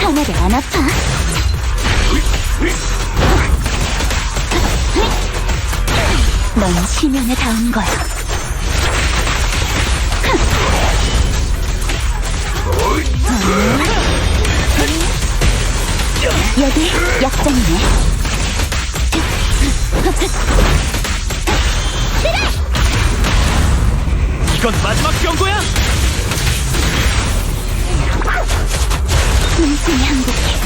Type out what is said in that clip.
하나도 안 아파. 넌 심연에 닿은 거야. 여기 약점이네. 이건 마지막 경고야. 인생의 항복해.